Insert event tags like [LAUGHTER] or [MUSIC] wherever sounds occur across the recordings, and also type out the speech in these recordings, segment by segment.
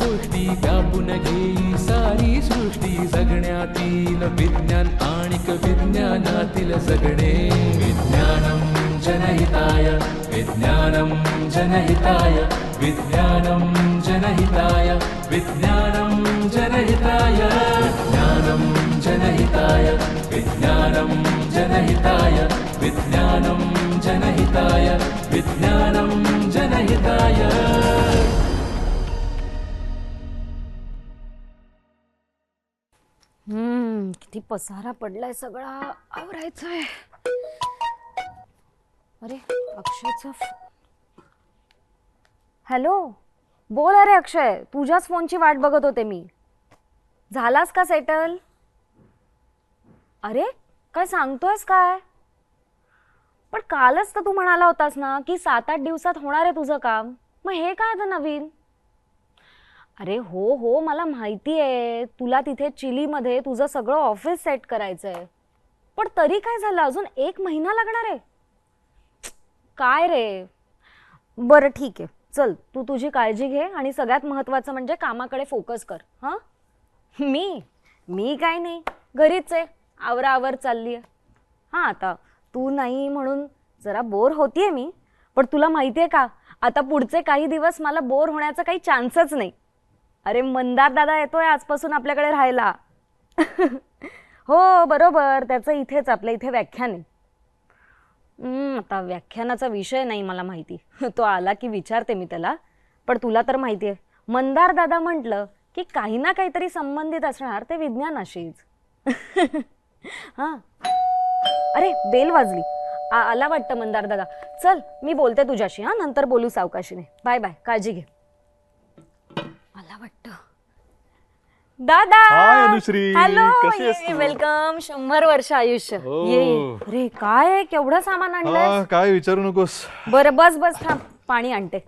गोष्टी व्यापून घेई सारी विज्ञान विज्ञानातील जगणे विज्ञानम जनहिताय विज्ञानम जनहिताय विज्ञानम जनहिताय विज्ञानम जनहिताय विज्ञानम जनहिताय विज्ञानम जनहिताय विज्ञानम जनहिताय विज्ञानम जनहिताय किती पसारा पडलाय सगळा आवरायचंय. अरे अक्षयचा हॅलो? बोल अरे अक्षय तुझ्याच फोनची वाट बघत होते मी. झालास का सेटल? अरे काय सांगतोयस काय? पण कालच तर तू म्हणाला होतास ना की सात आठ दिवसात होणार आहे तुझं काम. मग हे काय आता नवीन? अरे हो हो मला माहिती आहे. तुला तिथे चिलीमध्ये तुझं सगळं ऑफिस सेट करायचं आहे पण तरी काय झालं? अजून एक महिना लागणार आहे. काय रे? बरं ठीक आहे. चल तू तुझी काळजी घे आणि सगळ्यात महत्त्वाचं म्हणजे कामाकडे फोकस कर. हां? मी? मी काय नाही. घरीच आहे. आवरावर चालली आहे हां आता तू नाही म्हणून जरा बोर होतीये मी. पण तुला माहिती आहे का? आता पुढचे काही दिवस मला बोर होण्याचा काही चान्सच नाही. अरे मंदार दादा येतोय आजपासून आपल्याकडे राहायला. [LAUGHS] हो बरोबर. त्याचं इथेच आपल्या इथे व्याख्यान आहे. आता व्याख्यानाचा विषय नाही मला माहिती. [LAUGHS] तो आला की विचारते मी त्याला. पण तुला तर माहिती आहे. मंदार दादा म्हटलं की काही ना काहीतरी संबंधित असणार ते विज्ञानाशीच. [LAUGHS] हां. अरे बेल वाजली. आ- आला वाटतं मंदार दादा. चल मी बोलते तुझ्याशी. हां नंतर बोलू सावकाशीने. बाय बाय काळजी घे. दादा! हाय, अनुश्री. हॅलो कशी आहेस तू? वेलकम. शंभर वर्ष आयुष्य. हो. ये. ये. अरे काय आहे? केवढं सामान आणलंय हा, काय विचारू नकोस. बरं बस बस थांब. पाणी आणते.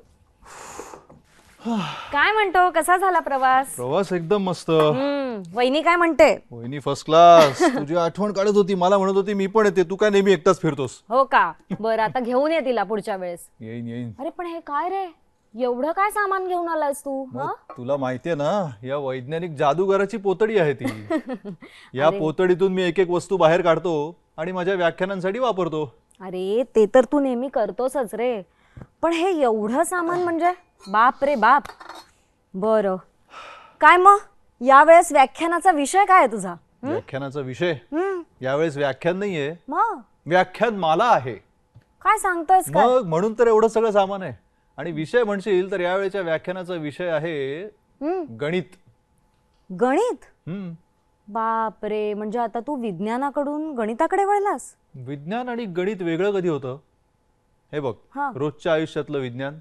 काय म्हणतो? कसा झाला प्रवास? प्रवास एकदम मस्त. हम्म वहिनी काय म्हणते? वहिनी फर्स्ट क्लास तुझी आठवण काढत होती मला म्हणत होती मी पण येते. तू काय नेहमी एकटाच फिरतोस? हो का? बरं आता घेऊन ये तिला पुढच्या वेळेस. येईन येईन. अरे पण हे काय रे? एवढं काय सामान घेऊन आलायस तू मग हं? तुला माहितीये ना या वैज्ञानिक जादूगाराची पोतडी आहे ती. [LAUGHS] या पोतडीतून मी एक एक वस्तू बाहेर काढतो आणि माझ्या व्याख्यानांसाठी वापरतो. अरे ते तर तू नेहमी करतोसच रे. पण हे एवढं सामान म्हणजे? बाप रे बाप. बरं. काय मग? यावेळेस व्याख्यानाचा विषय काय आहे तुझा व्याख्यानाचा विषय? यावेळेस व्याख्यान नाहीये. मग? व्याख्यान माला आहे. काय सांगतोयस काय? मग म्हणून तर एवढं सगळं सामान आहे. आणि विषय म्हणशील तर यावेळेच्या व्याख्यानाचा विषय आहे हम्म. गणित. गणित? हम्म. बाप रे म्हणजे आता तू विज्ञानाकडून गणिताकडे वळलास? विज्ञान आणि गणित वेगळं कधी होतं? हे बघ हा. रोजच्या आयुष्यातलं विज्ञान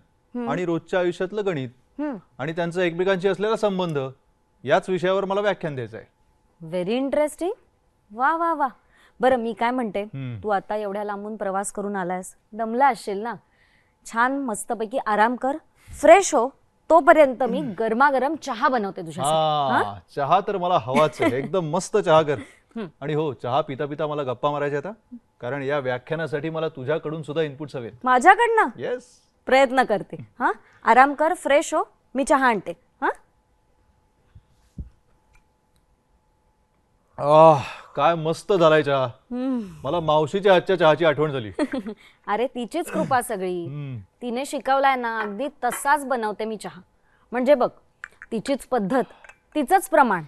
आणि रोजच्या आयुष्यातलं गणित आणि त्यांचा एकमेकांशी असलेला संबंध याच विषयावर मला व्याख्यान द्यायचं आहे. व्हेरी इंटरेस्टिंग वा वा वा. बरं मी काय म्हणते? हम्म. तू आता एवढ्या लांबून प्रवास करून आलायस. दमला असशील ना? छान मस्तपैकी आराम कर. फ्रेश हो. तोपर्यंत मी गरमागरम चहा बनवते तुझ्यासाठी. हा चहा तर मला हवाच आहे. एकदम मस्त चहा कर. आणि हो चहा पिता पिता मला गप्पा मारायच्या आता कारण या व्याख्यानासाठी मला तुझ्याकडून सुद्धा इनपुट हवेत माझ्याकडनं? येस प्रयत्न करते. हा? आराम कर फ्रेश हो. मी चहा आणते. हा? आह. काय मस्त झालाय चहा. मला मावशीच्या हातच्या चहाची आठवण झाली. [LAUGHS] अरे तिचीच कृपा सगळी. तिने शिकवलाय ना अगदी तसाच बनवते मी चहा. म्हणजे बघ तिचीच पद्धत तिचंच प्रमाण.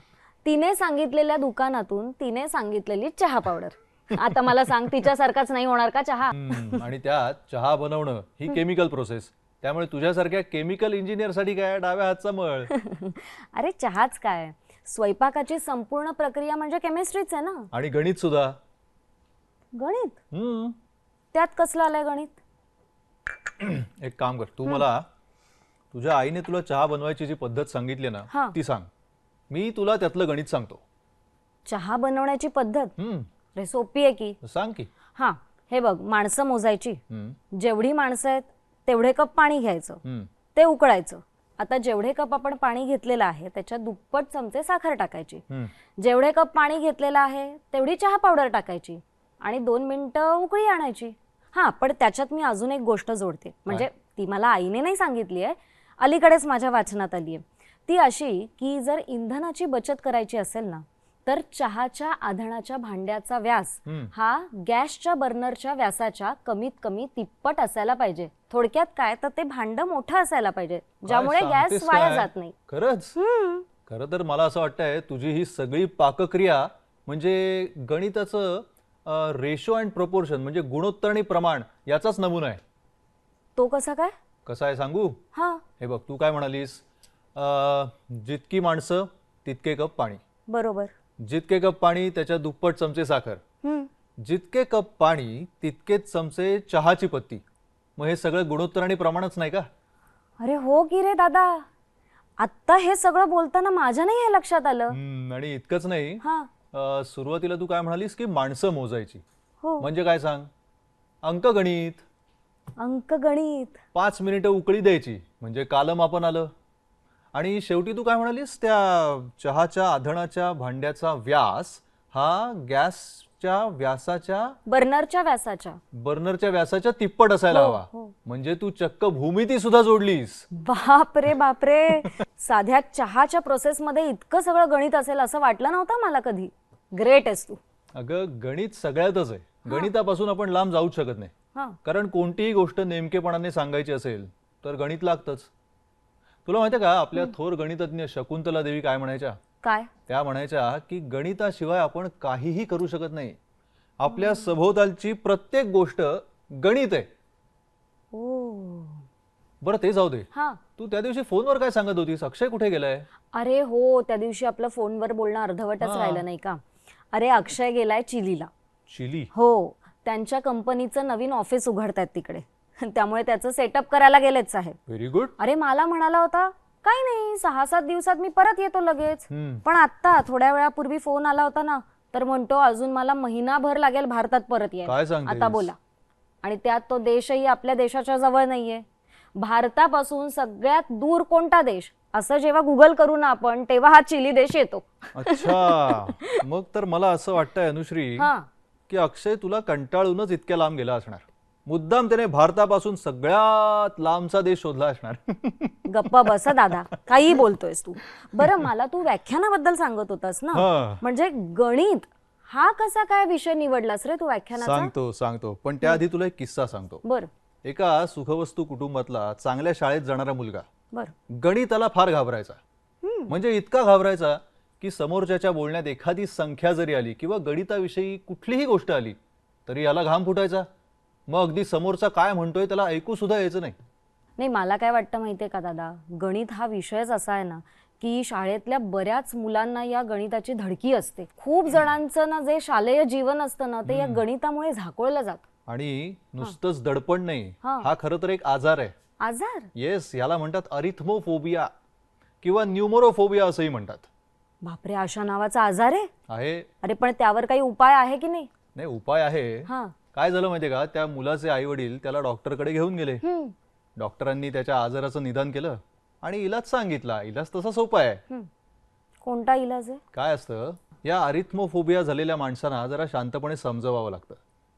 तिने सांगितलेल्या दुकानातून तिने सांगितलेली चहा पावडर. आता मला सांग तिच्यासारखाच नाही होणार का चहा? आणि त्यात चहा बनवणं ही केमिकल प्रोसेस त्यामुळे तुझ्यासारख्या केमिकल इंजिनियरसाठी काय डाव्या हातचा मळ? [LAUGHS] अरे चहाच काय? स्वयंपाकाची संपूर्ण प्रक्रिया म्हणजे केमिस्ट्रीच आहे ना? आणि गणित सुद्धा. गणित? हम्म. त्यात कसलं आलंय गणित? [CLEARS THROAT] एक काम कर तू मला तुझ्या आईने तुला चहा बनवायची जी पद्धत सांगितली हा. ना ती सांग. मी तुला त्यातलं गणित सांगतो. चहा बनवण्याची पद्धत? हम्म. रे सोपी आहे की. सांग की. हां हे बघ माणसं मोजायची. हम्म, जेवढी माणसं आहेत तेवढे कप पाणी घ्यायचं. हम्म. ते उकळायचं. आता जेवढे कप आपण पाणी घेतलेलं आहे त्याच्यात दुप्पट चमचे साखर टाकायची. जेवढे कप पाणी घेतलेलं आहे तेवढी चहा पावडर टाकायची आणि दोन मिनटं उकळी आणायची. हां पण त्याच्यात मी अजून एक गोष्ट जोडते. म्हणजे ती मला आईने नाही सांगितली आहे अलीकडेच माझ्या वाचनात आली आहे. ती अशी की जर इंधनाची बचत करायची असेल ना तर चहाच्या आधणाच्या भांड्याचा व्यास. हा गॅसच्या बर्नरच्या व्यासाच्या कमीत कमी तिप्पट असायला पाहिजे. थोडक्यात काय? तर ते भांड मोठं असायला पाहिजे ज्यामुळे गॅस वाया? जात नाही. खरंच. खरं तर मला असं वाटतंय तुझी ही सगळी पाकक्रिया म्हणजे गणिताचं रेशो अँड प्रपोर्शन म्हणजे गुणोत्तर आणि प्रमाण याचाच नमुना आहे. तो कसा काय? कसं आहे सांगू? हा. हे बघ तू काय म्हणालीस? अं, जितकी माणसं तितके कप पाणी. बरोबर. जितके कप पाणी त्याच्या दुप्पट चमचे साखर. हम्म. जितके कप पाणी तितकेच चमचे चहाची पत्ती. मग हे सगळं गुणोत्तर आणि प्रमाणच नाही का? अरे हो की रे दादा? आत्ता हे सगळं बोलताना माझ्या नाही हे लक्षात आलं. हम्म, आणि इतकंच नाही. हा. अं, सुरुवातीला तू काय म्हणालीस की माणसं मोजायची. हो. म्हणजे काय सांग? अंकगणित अंकगणित पाच मिनिटं उकळी द्यायची. म्हणजे कालमापन आलं. आणि शेवटी तू काय म्हणालीस? त्या चहाच्या आधणाच्या भांड्याचा व्यास हा गॅसच्या व्यासाच्या बर्नरच्या व्यासाच्या. बर्नरच्या व्यासाच्या तिप्पट असायला हो, हवा. हो. म्हणजे तू चक्क भूमिती सुद्धा जोडलीस. बापरे बापरे. [LAUGHS] साध्या चहाच्या प्रोसेसमध्ये इतकं सगळं गणित असेल असं वाटलं नव्हतं मला कधी? ग्रेट आहेस तू. अगं गणित सगळ्यातच आहे. गणितापासून आपण लांब जाऊच शकत नाही. हा. कारण कोणतीही गोष्ट नेमकेपणाने सांगायची असेल तर गणित लागतंच. तुला माहिती का आपल्या थोर गणितज्ञ शकुंतला देवी काय म्हणायच्या? काय? त्या म्हणायच्या की गणिताशिवाय आपण काहीही करू शकत नाही. आपल्या सभोवतालची प्रत्येक गोष्ट गणित आहे. ओ. बरं ते जाऊ दे. हा. तू त्या दिवशी फोनवर काय सांगत होतीस? अक्षय कुठे गेलाय? अरे हो त्या दिवशी आपलं फोनवर बोलणं अर्धवटच हा. राहिलं नाही का? अरे अक्षय गेलाय चिलीला. चिली. हो त्यांच्या कंपनीचं नवीन ऑफिस उघडतायत तिकडे. [LAUGHS] त्यामुळे त्याचं सेटअप करायला गेलेच आहे व्हेरी गुड अरे मला म्हणाला होता काही नाही सहा सात दिवसात मी परत येतो लगेच. हम्म. पण आत्ता थोड्या वेळापूर्वी फोन आला होता ना तर म्हणतो अजून मला महिनाभर लागेल भारतात परत काय यायला सांगतेस? आता बोला. आणि त्यात तो देशही आपल्या देशाच्या जवळ नाहीये. भारतापासून सगळ्यात दूर कोणता देश? असं जेव्हा गुगल करू ना आपण तेव्हा हा चिली देश येतो. अच्छा. [LAUGHS] मग तर मला असं वाटतंय अनुश्री हा. की अक्षय तुला कंटाळूनच इतक्या लांब गेला असणार. मुद्दाम त्याने भारतापासून सगळ्यात लांबचा देश शोधला असणार. गप्पा बस दादा काही बोलतोयस तू. बरं मला तू व्याख्यानाबद्दल सांगत होतास ना? हा. म्हणजे गणित हा कसा काय विषय निवडलास रे तू व्याख्यानाचा? सांगतो सांगतो. पण त्याआधी तुला एक किस्सा सांगतो. बर. एका सुखवस्तू कुटुंबातला चांगल्या शाळेत जाणारा मुलगा बर. गणिताला फार घाबरायचा. म्हणजे इतका घाबरायचा की समोरच्याच्या बोलण्यात एखादी संख्या जरी आली किंवा गणिताविषयी कुठलीही गोष्ट आली तरी याला घाम फुटायचा. मग अगदी समोरचा काय म्हणतोय त्याला ऐकू सुद्धा यायचं नाही. नाही मला काय वाटतं माहितीये का दादा? गणित हा विषयच असा आहे ना की शाळेतल्या बऱ्याच मुलांना या गणिताची धडकी असते. खूप जणांचं ना जे शालेय जीवन असतं ना ते या गणितामुळे झाकोळलं जातं. आणि नुसतंच दडपण नाही. हा. हा खरं तर एक आजार आहे. आजार? येस याला म्हणतात अरिथमोफोबिया किंवा न्यूमरोफोबिया असंही म्हणतात. बापरे अशा नावाचा आजार आहे? आहे. अरे पण त्यावर काही उपाय आहे की नाही? नाही उपाय आहे. हा. काय झालं माहितीये का? त्या मुलाचे आई वडील त्याला डॉक्टरकडे घेऊन गेले. डॉक्टरांनी त्याच्या आजाराचं निदान केलं आणि इलाज सांगितला. इलाज तसा सोपा आहे. कोणता इलाज आहे? काय असतं? या अरिथमोफोबिया झालेल्या माणसांना जरा शांतपणे समजवावं लागतं.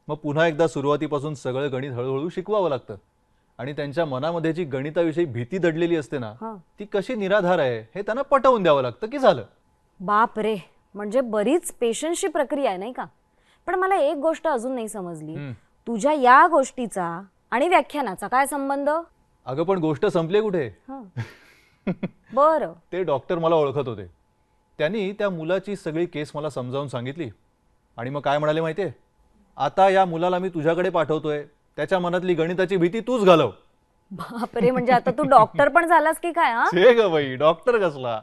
मग पुन्हा एकदा सुरुवातीपासून सगळं गणित हळूहळू शिकवावं लागतं. आणि त्यांच्या मनामध्ये जी गणिताविषयी भीती दडलेली असते ना. ती कशी निराधार आहे हे त्यांना पटवून द्यावं लागतं की झालं? बाप रे म्हणजे बरीच पेशन्सची प्रक्रिया आहे नाही का? पण मला एक गोष्ट अजून नाही समजली. तुझ्या या गोष्टीचा आणि व्याख्यानाचा काय संबंध? अगं पण गोष्ट संपली कुठे? हं. [LAUGHS] बरं. ते डॉक्टर मला ओळखत होते. त्यांनी त्या मुलाची सगळी केस मला समजावून सांगितली. आणि मग काय म्हणाले माहितीये? आता या मुलाला मी तुझ्याकडे पाठवतोय. त्याच्या मनातली गणिताची भीती तूच घालव. बापरे म्हणजे आता तू डॉक्टर पण झालास की काय [LAUGHS] ग बाई डॉक्टर कसला?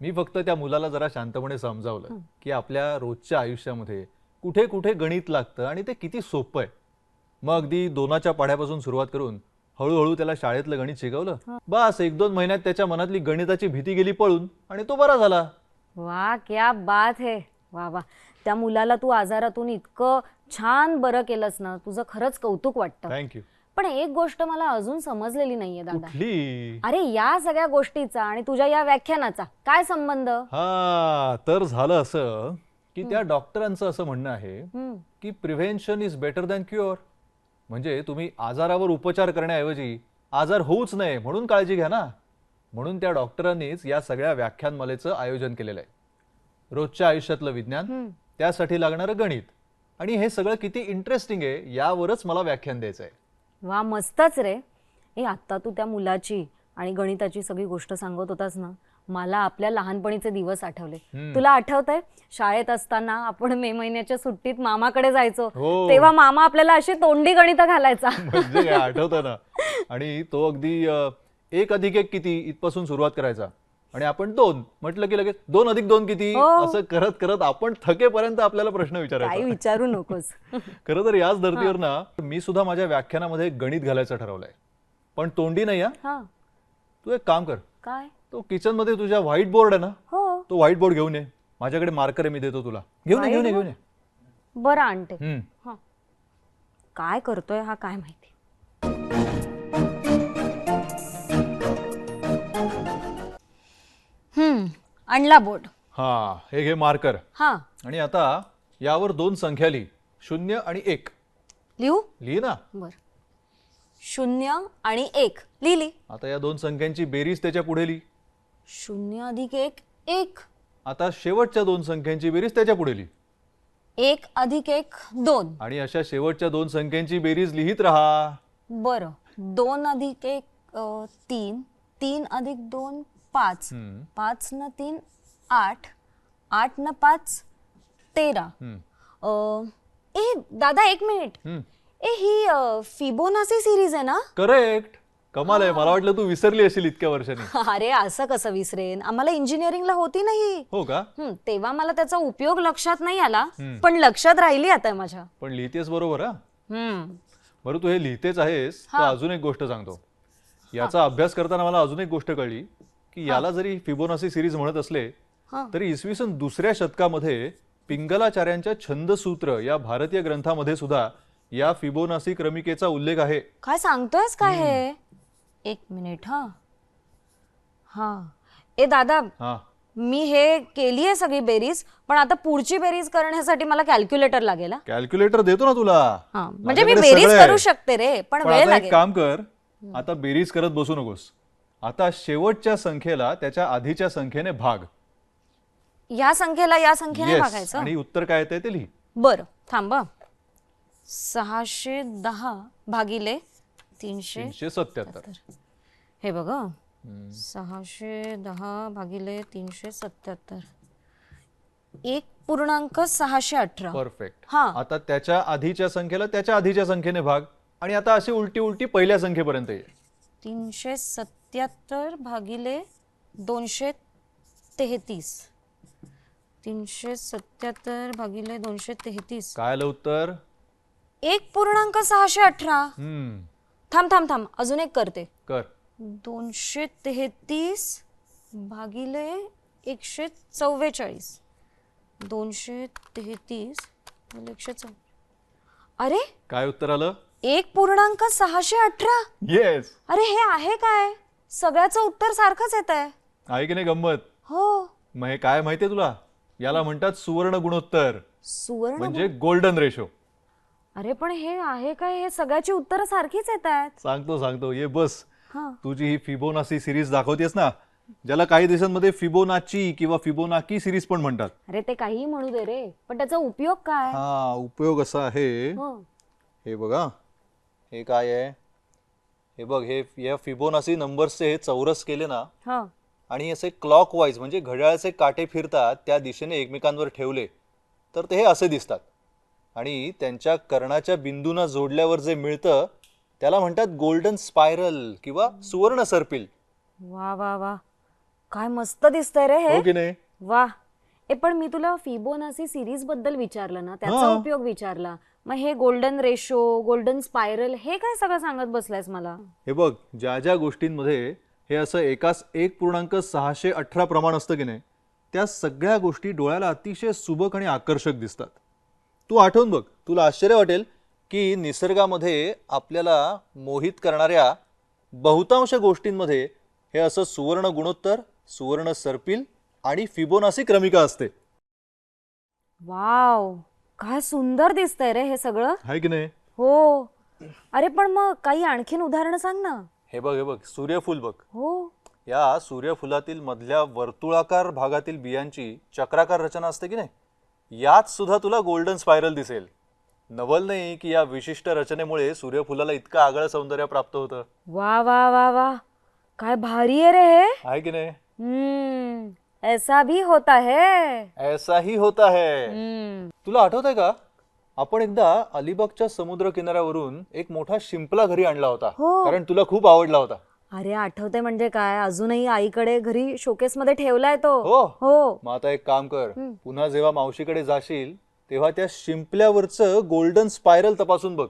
मी फक्त त्या मुलाला जरा शांतपणे समजावलं की आपल्या रोजच्या आयुष्यामध्ये कुठे कुठे गणित लागतं आणि ते किती सोपं आहे. मग अगदी दोनाच्या पाढ्यापासून सुरुवात करून हळूहळू त्याला शाळेतलं गणित शिकवलं. बस एक दोन महिन्यात त्याच्या मनातली गणिताची भीती गेली पळून आणि तो बरा झाला. वा क्या बात है. वा वा. त्या मुलाला तू आजारातून इतकं छान बरं केलंस ना तुझं खरंच कौतुक वाटतं. थँक्यू पण एक गोष्ट मला अजून समजलेली नाहीये दादा. कुठली? अरे या सगळ्या गोष्टीचा आणि तुझ्या या व्याख्यानाचा काय संबंध? हा तर झालं असं. की त्या डॉक्टरांचं असं म्हणणं आहे की prevention is better than cure. म्हणजे तुम्ही आजारावर उपचार करण्याऐवजी आजार होऊच नये म्हणून काळजी घ्या ना. म्हणून त्या डॉक्टरांनीच या सगळ्या व्याख्यानमालेचं आयोजन केलेलं आहे. रोजच्या आयुष्यातलं विज्ञान. त्यासाठी लागणारं गणित. आणि हे सगळं किती इंटरेस्टिंग आहे यावरच मला व्याख्यान द्यायचं आहे. वा मस्तच रे. ए आत्ता तू त्या मुलाची आणि गणिताची सगळी गोष्ट सांगत होतास ना. मला आपल्या लहानपणीचे दिवस आठवले. तुला आठवतंय? शाळेत असताना आपण मे महिन्याच्या सुट्टीत मामाकडे जायचो. हो. तेव्हा मामा आपल्याला अशी तोंडी गणित घालायचा. [LAUGHS] म्हणजे आठवतं ना. आणि तो अगदी एक अधिक एक किती इथपासून सुरुवात करायचा. आणि आपण दोन म्हटलं की लगेच दोन अधिक दोन किती? हो. असं करत करत आपण थकेपर्यंत आपल्याला प्रश्न विचारायचा. विचारू नकोस. [LAUGHS] खरं तर याच धर्तीवर ना मी सुद्धा माझ्या व्याख्यानामध्ये गणित घालायचं ठरवलंय. पण तोंडी नाही हा. तू एक काम कर. काय? तो किचनमध्ये तुझ्या व्हाईट बोर्ड आहे ना हो. तो व्हाईट बोर्ड घेऊन ये. माझ्याकडे मार्कर आहे मी देतो तुला. घेऊन ये घेऊन ये घेऊन ये. बरं आणते. हम्म. हा. काय करतोय हा काय माहिती? हम्म आणला बोर्ड हा हे घे मार्कर हा. आणि आता यावर दोन संख्या लिही. शून्य आणि एक. लिहू? लिही ना. बर. शून्य आणि एक. लिहिली. आता या दोन संख्यांची बेरीज त्याच्या पुढे लिही. शून्य अधिक एक एक. आता शेवटच्या दोन संख्यांची बेरीज त्याच्या पुढे लिही. एक अधिक एक दोन. आणि अशा शेवटच्या दोन संख्यांची बेरीज लिहित राहा. बरं. दोन अधिक एक अ, तीन. तीन अधिक दोन पाच. हम्म, पाच न तीन आठ. आठ न पाच तेरा. हम्म, अ, ए दादा एक मिनिट. हम्म. ए ही फिबोनासी सिरीज आहे ना? करेक्ट. कमाल आहे. मला वाटलं तू विसरली असेल इतक्या वर्षांनी. [LAUGHS] अरे असं कसं विसरेन? आम्हाला इंजिनिअरिंगला होती नाही हो. का? हं, तेव्हा मला त्याचा उपयोग लक्षात नाही आला. पण लक्षात राहिली आता माझ्या. पण लिहितेस बरोबर हा? हं. बरं तू हे लिहितेच आहेस तर अजून एक गोष्ट सांगतो. याचा अभ्यास करताना मला अजून एक गोष्ट कळली की याला जरी फिबोनासी सिरीज म्हणत असले हा. तरी इसवी सन दुसऱ्या शतकामध्ये पिंगलाचार्यांच्या छंदसूत्र या भारतीय ग्रंथामध्ये सुद्धा या फिबोनासी क्रमिकेचा उल्लेख आहे. काय सांगतोयस काय हे? एक मिनिट हा. हा. ए दादा हा. मी हे केली आहे सगळी बेरीज पण आता पुढची बेरीज करण्यासाठी मला कॅल्क्युलेटर लागेल हा. कॅल्क्युलेटर देतो ना तुला. हा म्हणजे मी माझ्याकडे बेरीज सगळं आहे. करू शकते रे पण पण वेळ आता एक लागेल. काम कर आता बेरीज करत बसू नकोस. आता शेवटच्या संख्येला त्याच्या आधीच्या संख्येने भाग. या संख्येला या संख्येने Yes. भागायचं? आणि उत्तर काय येते ते लिही. बरं थांबा सहाशे दहा भागिले तीनशे तीनशे सत्याहत्तर. हे बघा. सहाशे दहा भागिले तीनशे सत्याहत्तर. एक पूर्णांक सहाशे अठरा. परफेक्ट. हा. आता त्याच्या आधीच्या संख्येला त्याच्या आधीच्या संख्येने भाग. आणि आता अशी उलटी उलटी पहिल्या संख्येपर्यंत ये. तीनशे सत्याहत्तर भागिले दोनशे तेहतीस. तीनशे सत्याहत्तर भागिले दोनशे तेहतीस. काय आलं उत्तर? एक पूर्णांक सहाशे अठरा. हम्म. थांब थांब थांब. अजून एक करते. कर. दोनशे तेहतीस भागिले एकशे चव्वेचाळीस. दोनशे तेहतीस भागिले एकशे चौ अरे! काय उत्तर आलं? एक पूर्णांक सहाशे अठरा? येस अरे हे आहे काय? सगळ्याचं उत्तर सारखंच येत आहे. आहे की नाही गंमत? हो. मग हे काय माहितीये तुला? याला म्हणतात सुवर्ण गुणोत्तर. सुवर्ण म्हणजे गोल्डन रेशो अरे पण हे आहे काय? हे सगळ्याची उत्तरं सारखीच येत आहेत सांगतो सांगतो. ये बस. हा. तुझी ही फिबोनासी सिरीज दाखवतेस ना ज्याला काही देशांमध्ये फिबोनाची किंवा फिबोनाकी सिरीज पण म्हणतात. अरे ते काहीही म्हणू दे रे पण त्याचा उपयोग काय? हा उपयोग असा आहे. हो. हे बघा. हे काय आहे? हे बघ हे या फिबोनासी नंबर्सचे हे चौरस केले ना हा. आणि असे क्लॉक वाईज म्हणजे घड्याळाचे काटे फिरतात त्या दिशेने एकमेकांवर ठेवले तर ते हे असे दिसतात. आणि त्यांच्या कर्णाच्या बिंदूंना जोडल्यावर जे मिळतं त्याला म्हणतात गोल्डन स्पायरल किंवा सुवर्ण सर्पिल वा वा वा. काय मस्त दिसतंय रे हे. हो की नाही? वा. ए पण मी तुला फिबोनासी सिरीजबद्दल विचारलं ना त्याचा हा. उपयोग विचारला. मग हे गोल्डन रेशो गोल्डन स्पायरल हे काय सगळं सांगत बसलायस मला? हे बघ ज्या ज्या गोष्टींमध्ये हे असं एकाच एक पूर्णांक सहाशे अठरा प्रमाण असतं की नाही त्या सगळ्या गोष्टी डोळ्याला अतिशय सुबक आणि आकर्षक दिसतात. तू आठवून बघ तुला आश्चर्य वाटेल की निसर्गामध्ये आपल्याला मोहित करणाऱ्या बहुतांश गोष्टींमध्ये हे असं सुवर्ण गुणोत्तर सुवर्ण सर्पिल आणि फिबोनासी क्रमिका असते. वाव! काय सुंदर दिसतंय रे हे सगळं? आहे की नाही? हो. अरे पण मग काही आणखीन उदाहरणं सांग ना. हे बघ हे बघ सूर्यफूल बघ. हो. या सूर्यफुलातील मधल्या वर्तुळाकार भागातील बियांची चक्राकार रचना असते की नाही? यात सुद्धा तुला गोल्डन स्पायरल दिसेल. नवल नाही की या विशिष्ट रचनेमुळे सूर्यफुलाला इतकं आगळं सौंदर्य प्राप्त होतं. वा वा वा वा. काय भारी आहे रे हे. आहे की नाही? हम्म ऐसा भी होता है. ऐसा ही होता है. हम्म. तुला आठवत आहे का? आपण एकदा अलिबागच्या समुद्र किनाऱ्यावरून एक मोठा शिंपला घरी आणला होता. हो. कारण तुला खूप आवडला होता. अरे आठवते म्हणजे काय? अजूनही आईकडे घरी शोकेस मध्ये ठेवलाय तो. हो? हो. मग आता एक काम कर. पुन्हा जेव्हा मावशीकडे जाशील तेव्हा त्या शिंपल्यावरचं गोल्डन स्पायरल तपासून बघ.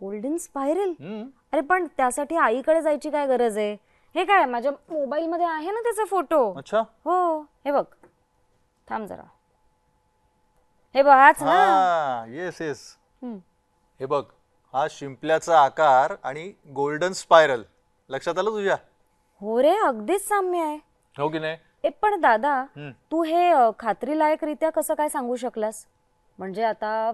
गोल्डन स्पायरल हम्म. अरे पण त्यासाठी आईकडे जायची काय गरज आहे? हे काय माझ्या मोबाईल मध्ये आहे ना त्याचे फोटो? अच्छा. हो. हे बघ. थांब जरा. हे बघ हाच ना? हा येस येस हम्म. हे बघ हा शिंपल्याचा आकार आणि गोल्डन स्पायरल लक्षात आलं तुझ्या? हो रे अगदीच साम्य आहे. हो की नाही? ए पण दादा हम्म. तू हे अ, खात्रीलायकरित्या कसं काय सांगू शकलास? म्हणजे आता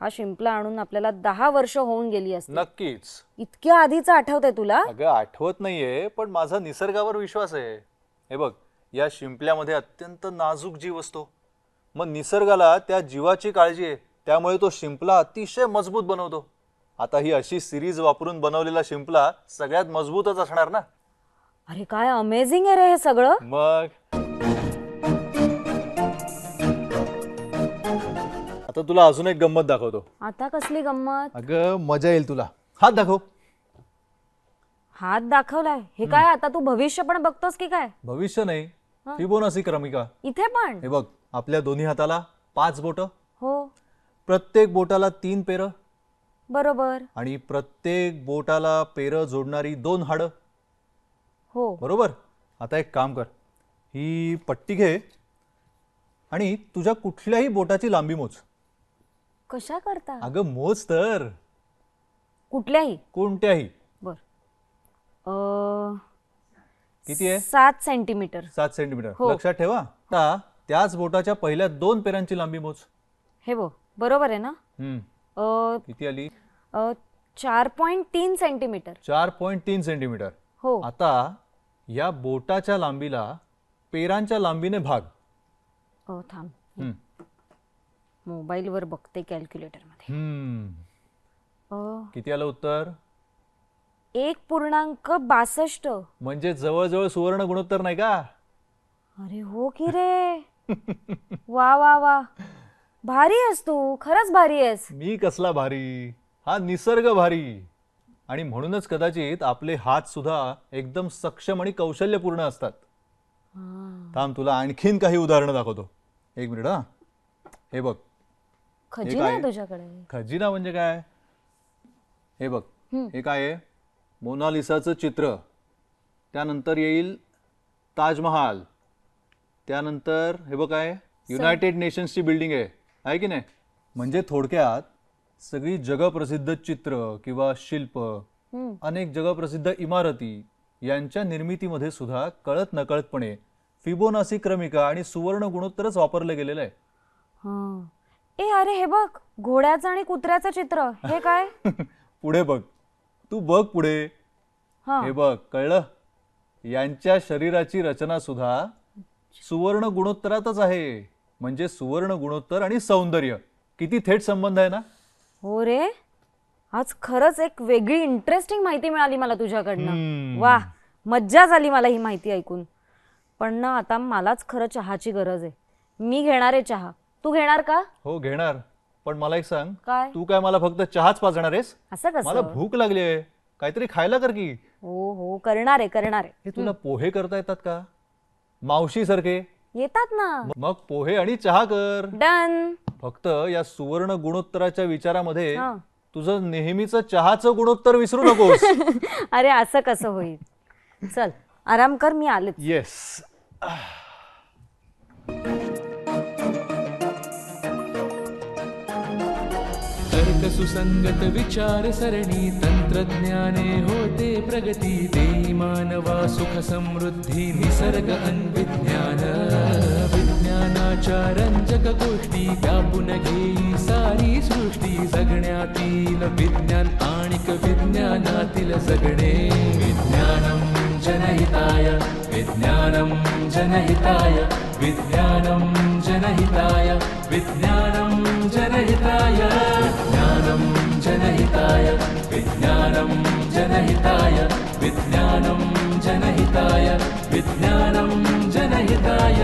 हा शिंपला आणून आपल्याला दहा वर्ष होऊन गेली असती नक्कीच. इतक्या आधीचं आठवतंय तुला? अगं आठवत नाहीये पण माझा निसर्गावर विश्वास आहे. हे बघ या शिंपल्यामध्ये अत्यंत नाजूक जीव असतो. मग निसर्गाला त्या जीवाची काळजी आहे. त्यामुळे तो शिंपला अतिशय मजबूत बनवतो. आता ही अशी सिरीज वापरून बनवलेला शिंपला सगळ्यात मजबूतच असणार ना? अरे काय अमेझिंग आहे रे हे सगळं. मग? आता तुला अजून एक गंमत दाखवतो. आता कसली गंमत? अगं मजा येईल तुला. हात दाखव. हात दाखवलाय. हे काय आता तू भविष्य पण बघतोस की काय? भविष्य नाही. फिबोनासी क्रमिका. इथे पण? हे बघ आपल्या दोन्ही हाताला पाच बोट. हो. प्रत्येक बोटाला तीन पेरं. बरोबर. आणि प्रत्येक बोटाला पेरं जोडणारी दोन हाडं. हो. बरोबर? आता एक काम कर. ही पट्टी घे आणि तुझ्या कुठल्याही बोटाची लांबी मोज. कशा करता? अगं मोज तर. कुठल्याही? कोणत्याही. बर. अ, किती आहे? सात सेंटीमीटर. सात सेंटीमीटर. हो. लक्षात ठेवा. आता त्याच बोटाच्या पहिल्या दोन पेरांची लांबी मोज. हे बघ. बरोबर आहे ना? हम्म, अ, किती आली? चार पॉईंट तीन सेंटीमीटर. चार पॉईंट तीन सेंटीमीटर. हो. आता या बोटाच्या लांबीला पेरांच्या लांबीने भाग. अ, थांब. हम्म. मोबाईलवर बघते कॅल्क्युलेटरमध्ये किती आलं उत्तर? एक पूर्णांक बासष्ट. म्हणजे जवळजवळ सुवर्ण गुणोत्तर नाही का? अरे हो की रे. वा वा वा. भारी आहेस तू. खरंच भारी आहेस. मी कसला भारी? हा निसर्ग भारी. आणि म्हणूनच कदाचित आपले हात सुद्धा एकदम सक्षम आणि कौशल्यपूर्ण असतात. थांब तुला आणखीन काही उदाहरणं दाखवतो. एक मिनिट हा. हे बघ. खजिना? आहे तुझ्याकडे. खजिना म्हणजे काय? हे बघ. हे. काय आहे? मोनालिसाचं चित्र. त्यानंतर येईल ताजमहाल. त्यानंतर हे बघ काय? युनायटेड नेशन्सची बिल्डिंग आहे. आहे की नाही? म्हणजे थोडक्यात सगळी जगप्रसिद्ध चित्र किंवा शिल्प. अनेक जगप्रसिद्ध इमारती यांच्या निर्मितीमध्ये सुद्धा कळत नकळतपणे फिबोनासी क्रमिका आणि सुवर्ण गुणोत्तरच वापरलं गेलेलं आहे. हा. ए अरे हे बघ घोड्याचं आणि कुत्र्याचं चित्र हे काय? [LAUGHS] पुढे बघ. तू बघ पुढे. हा. हे बघ कळलं? यांच्या शरीराची रचना सुद्धा सुवर्ण गुणोत्तरातच आहे. म्हणजे सुवर्ण गुणोत्तर आणि सौंदर्य. किती थेट संबंध आहे ना? हो रे? आज खरंच एक वेगळी इंटरेस्टिंग माहिती मिळाली मला तुझ्याकडनं. वा मज्जा झाली मला ही माहिती ऐकून. पण ना आता मलाच खरं चहाची गरज आहे. मी घेणार आहे चहा. तू घेणार का? हो घेणार. पण मला एक सांग. काय? तू काय मला फक्त चहाच पाजणार आहेस? असं मला कसं भूक लागली आहे. काहीतरी खायला कर की. हो हो करणार आहे करणार आहे. हे तुला पोहे करता येतात का? मावशी सारखे येतात ना. मग पोहे आणि चहा कर. डन. फक्त या सुवर्ण गुणोत्तराच्या विचारामध्ये हा. तुझं नेहमीचं चहाचं गुणोत्तर विसरू नकोस. [LAUGHS] अरे असं कसं होईल? चल आराम कर मी आलेच. येस सुसंगत विचार सरणी तंत्रज्ञाने होते प्रगती देई मानवा सुख समृद्धी निसर्ग अन्विज्ञान. चारञ्जकगोष्ठी व्या पुनघी सारी विज्ञानातील विज्ञानपाणिकविज्ञानातिलसगणे विज्ञानं जनहिताय विज्ञानं जनहिताय विज्ञानं जनहिताय। विज्ञानं जनहिताय विज्ञानं जनहिताय विज्ञानं जनहिताय विज्ञानं जनहिताय विज्ञानं जनहिताय।